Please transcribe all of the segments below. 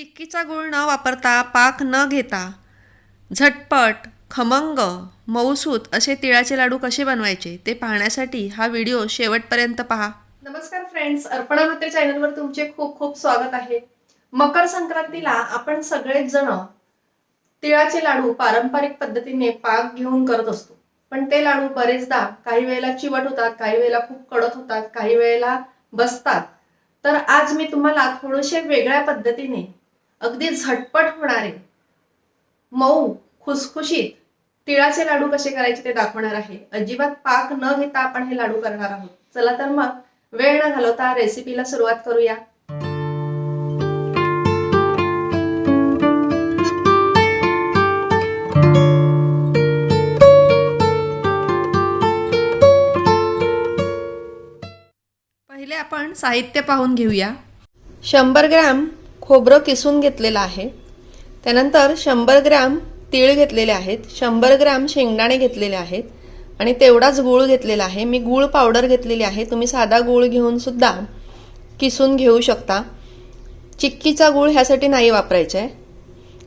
चिक्कीचा गूळ न वापरता पाक न घेता झटपट खमंग मऊसूत असे तिळाचे लाडू कसे बनवायचे ते पाहण्यासाठी हा व्हिडिओ शेवटपर्यंत पहा. नमस्कार फ्रेंड्स अर्पणा मित्र चॅनलवर तुमचे खूप खूप स्वागत आहे. मकर संक्रांतीला आपण सगळेच जण तिळाचे लाडू पारंपरिक पद्धतीने पाक घेऊन करत असतो. पण ते लाडू बरेचदा काही वेळेला चिवट होतात काही वेळेला खूप कडक होतात काही वेळेला बसतात. तर आज मी तुम्हाला थोडेसे वेगळ्या पद्धतीने अगदी झटपट होणारे. मऊ खुसखुशीत तिळाचे लाडू कसे करायचे ते दाखवणार आहे. अजिबात पाक न घेता आपण हे लाडू करणार आहोत. चला तर मग वेळ न घालवता रेसिपीला सुरुवात करूया. पहिले आपण साहित्य पाहून घेऊया. शंभर ग्रॅम खोबरं किसून घेतलेलं आहे. त्यानंतर शंभर ग्रॅम तीळ घेतलेले आहेत. शंभर ग्रॅम शेंगदाणे घेतलेले आहेत. आणि तेवढाच गूळ घेतलेला आहे. मी गूळ पावडर घेतलेली आहे. तुम्ही साधा गूळ घेऊन सुद्धा किसून घेऊ शकता. चिक्कीचा गूळ ह्यासाठी नाही वापरायचा आहे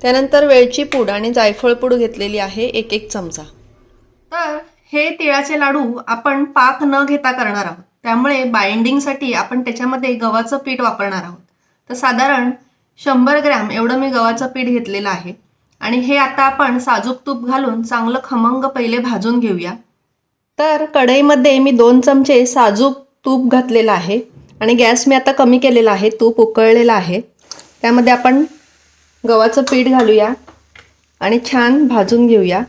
त्यानंतर वेलची पूड आणि जायफळ पूड घेतलेली आहे. एक एक चमचा. तर हे तिळाचे लाडू आपण पाक न घेता करणार आहोत. त्यामुळे बाइंडिंगसाठी आपण त्याच्यामध्ये गव्हाचं पीठ वापरणार आहोत. तर साधारण शंभर ग्रॅम एवढं मी गव्हाचं पीठ घेतलेलं आहे. आणि हे आता आपण साजूक तूप घालून चांगलं खमंग पहिले भाजून घेऊया. तर कढईमध्ये मी दोन चमचे साजूक तूप घातलेलं आहे. आणि गॅस मी आता कमी केलेला आहे तूप उकळलेलं आहे. त्यामध्ये आपण गव्हाचं पीठ घालूया आणि छान भाजून घेऊया.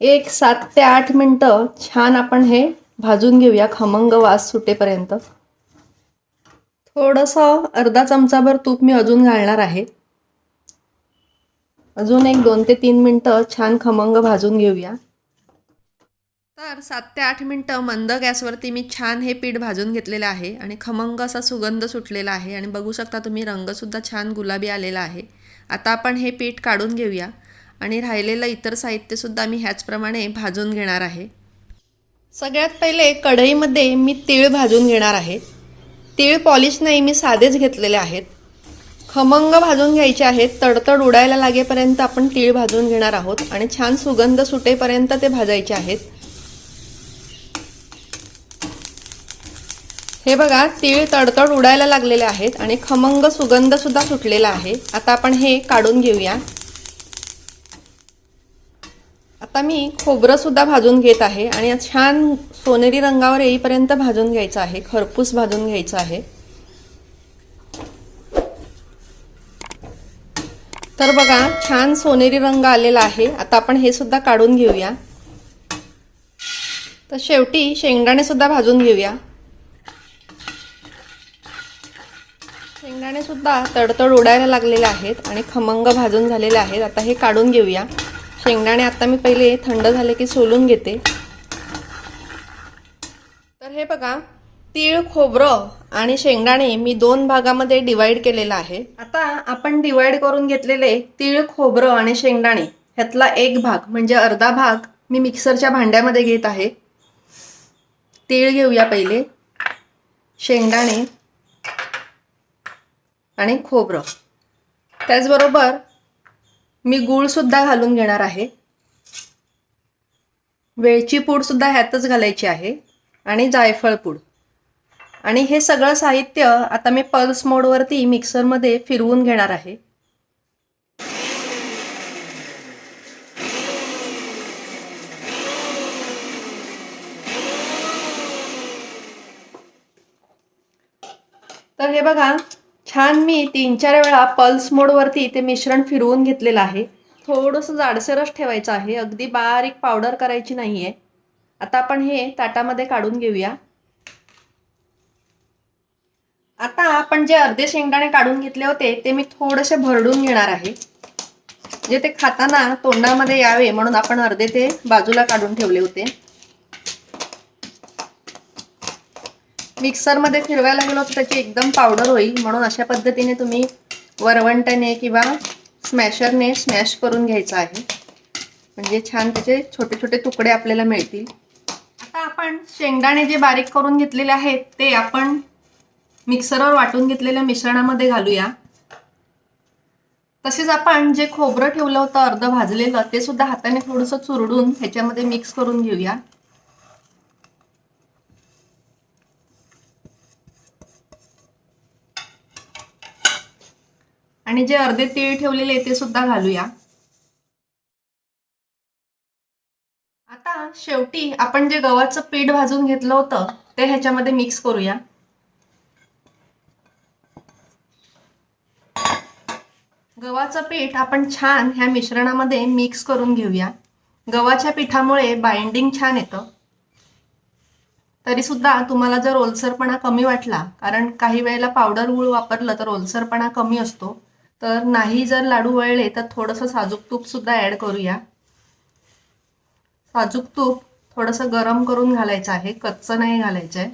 एक सात ते आठ मिनटं छान आपण हे भाजून घेऊया खमंग वास सुटेपर्यंत. थोडंसं अर्धा चमचाभर तूप मी अजून घालणार आहे. अजून एक दोन ते तीन मिनटं छान खमंग भाजून घेऊया. तर सात ते आठ मिनटं मंद गॅसवरती मी छान हे पीठ भाजून घेतलेलं आहे आणि खमंग असा सुगंध सुटलेला आहे आणि बघू शकता तुम्ही रंगसुद्धा छान गुलाबी आलेला आहे. आता आपण हे पीठ काढून घेऊया आणि राहिलेलं इतर साहित्यसुद्धा मी ह्याचप्रमाणे भाजून घेणार आहे. सगळ्यात पहिले कढईमध्ये मी तीळ भाजून घेणार आहे. तीळ पॉलिश नाही मी साधेच घेतलेले आहेत. खमंग भाजून घ्यायचे आहेत तडतड उडायला लागेपर्यंत आपण तीळ भाजून घेणार आहोत आणि छान सुगंध सुटेपर्यंत ते भाजायचे आहेत. हे बघा तीळ तडतड उडायला लागलेले आहेत आणि खमंग सुगंध सुद्धा सुटलेला आहे. आता आपण हे काढून घेऊया. आता मी खोबरं सुद्धा भाजून घेत आहे आणि छान सोनेरी रंगावर येईपर्यंत भाजून घ्यायचं आहे. खरपूस भाजून घ्यायचं आहे. तर बघा छान सोनेरी रंग आलेला आहे. आता आपण हे सुद्धा काढून घेऊया. तर शेवटी शेंगदाणे सुद्धा भाजून घेऊया. शेंगदाणे सुद्धा तडतड उडायला लागलेले आहेत आणि खमंग भाजून झालेले आहेत. आता हे काढून घेऊया. शेंगदाणे आता मी पहिले थंड झाले की सोलून घेते. बघा तीळ खोबरं आणि शेंगदाणे मी दोन भागामध्ये डिवाइड केलेलं आहे. आता आपण डिवाइड करून घेतलेले तीळ खोबरं आणि शेंगदाणे ह्यातला एक भाग म्हणजे अर्धा भाग मी मिक्सरच्या भांड्यामध्ये घेत आहे. तीळ घेऊया पहिले शेंगदाणे आणि खोबरं. त्याचबरोबर मी गूळ सुद्धा घालून घेणार आहे. वेलची पूड सुद्धा ह्यातच घालायची आहे. आणि जायफळ पूड. आणि हे सगळं साहित्य आता मी पल्स मोडवरती मिक्सरमध्ये फिरवून घेणार आहे. तर हे बघा छान मी तीन चार वेळा पल्स मोडवरती ते मिश्रण फिरवून घेतलेलं आहे. थोडंसं जाडसरच ठेवायचं आहे. अगदी बारीक पावडर करायची नाही आहे आता आपण हे ताटामध्ये काढून घेऊया. आता आपण जे अर्धे शेंगदाणे काढून घेतले होते ते मी थोडेसे भरडून घेणार आहे. जे ते खाताना तोंडामध्ये यावे म्हणून आपण अर्धे ते बाजूला काढून ठेवले होते. मिक्सरमध्ये फिरवायला गेलो तर त्याची एकदम पावडर होईल म्हणून अशा पद्धतीने तुम्ही वरवंट्याने किंवा स्मॅशरने स्मॅश करून घ्यायचं आहे. म्हणजे छान त्याचे छोटे छोटे तुकडे आपल्याला मिळतील. आपण शेंगदाणे जे बारीक करून घेतलेले आहेत ते आपण मिक्सरवर वाटून घेतलेल्या मिश्रणामध्ये घालूया. तसेच आपण जे खोबरं ठेवलं होतं अर्ध भाजलेलं ते सुद्धा हाताने थोडंसं चुरडून ह्याच्यामध्ये मिक्स करून घेऊया. आणि जे अर्धे तीळ ठेवलेले ते सुद्धा घालूया. शेवटी आपण जे गव्हाचं पीठ भाजून घेतलं होतं ते ह्याच्यामध्ये मिक्स करूया. गव्हाचं पीठ आपण छान ह्या मिश्रणामध्ये मिक्स करून घेऊया. गव्हाच्या पिठामुळे बाइंडिंग छान येतं. तरी सुद्धा तुम्हाला जर ओलसरपणा कमी वाटला कारण काही वेळेला पावडर गूळ वापरलं तर ओलसरपणा कमी असतो. तर नाही जर लाडू वळले तर थोडंसं साजूक तूप सुद्धा ॲड करूया. साजूक तूप थोडंसं गरम करून घालायचं आहे कच्चं नाही घालायचं आहे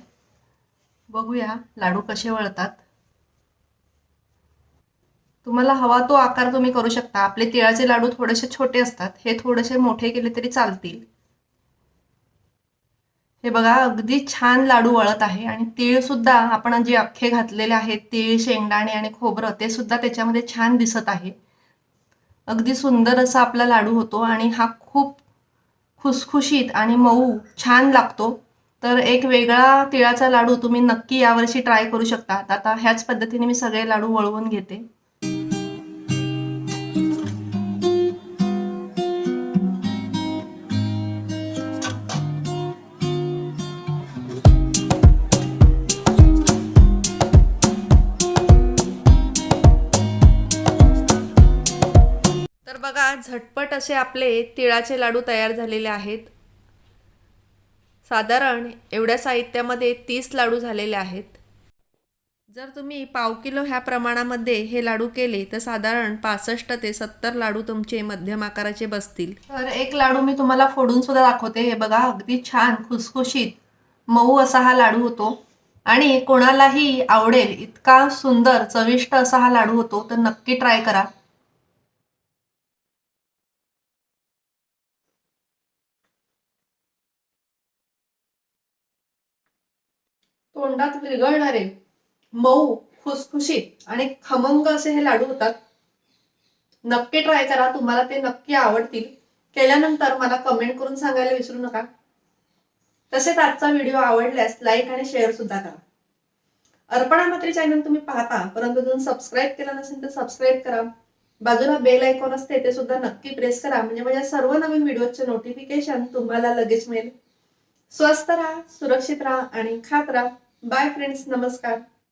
बघूया लाडू कसे वळतात. तुम्हाला हवा तो आकार तुम्ही करू शकता. आपले तिळाचे लाडू थोडेसे छोटे असतात. हे थोडेसे मोठे केले तरी चालतील. हे बघा अगदी छान लाडू वळत आहे आणि तीळ सुद्धा आपण जे अख्खे घातलेले आहेत तीळ शेंगदाणे आणि खोबरं ते सुद्धा त्याच्यामध्ये छान दिसत आहे. अगदी सुंदर असा आपला लाडू होतो आणि हा खूप खुसखुशीत आणि मऊ छान लागतो. तर एक वेगळा तिळाचा लाडू तुम्ही नक्की यावर्षी ट्राय करू शकता आता ह्याच पद्धतीने मी सगळे लाडू वळवून घेते. झटपट असे आपले तिळाचे लाडू तयार झालेले आहेत. साधारण एवढ्या साहित्यामध्ये तीस लाडू झालेले आहेत. जर तुम्ही पाव किलो ह्या प्रमाणामध्ये हे लाडू केले तर साधारण पासष्ट ते सत्तर लाडू तुमचे मध्यम आकाराचे बसतील. तर एक लाडू मी तुम्हाला फोडून सुद्धा दाखवते. हे बघा अगदी छान खुसखुशीत मऊ असा हा लाडू होतो. आणि कोणालाही आवडेल इतका सुंदर चविष्ट असा हा लाडू होतो तर नक्की ट्राय करा. तोंडात विरघळणारे मऊ खुसखुशीत आणि खमंग असे हे लाडू होतात. नक्की ट्राय करा तुम्हाला ते नक्की आवडतील. केल्यानंतर मला कमेंट करून सांगायला विसरू नका. तसेच आजचा व्हिडिओ आवडल्यास लाईक आणि शेअर सुद्धा करा. अर्पणा मात्री चॅनल तुम्ही पाहता परंतु जर सबस्क्राईब केला नसेल तर सबस्क्राईब करा. बाजूला बेल आयकॉन असते ते सुद्धा नक्की प्रेस करा. म्हणजे माझ्या सर्व नवीन व्हिडिओचे नोटिफिकेशन तुम्हाला लगेच मिळेल. स्वस्त राहा सुरक्षित राहा आणि खात राहा. बाय फ्रेंड्स नमस्कार.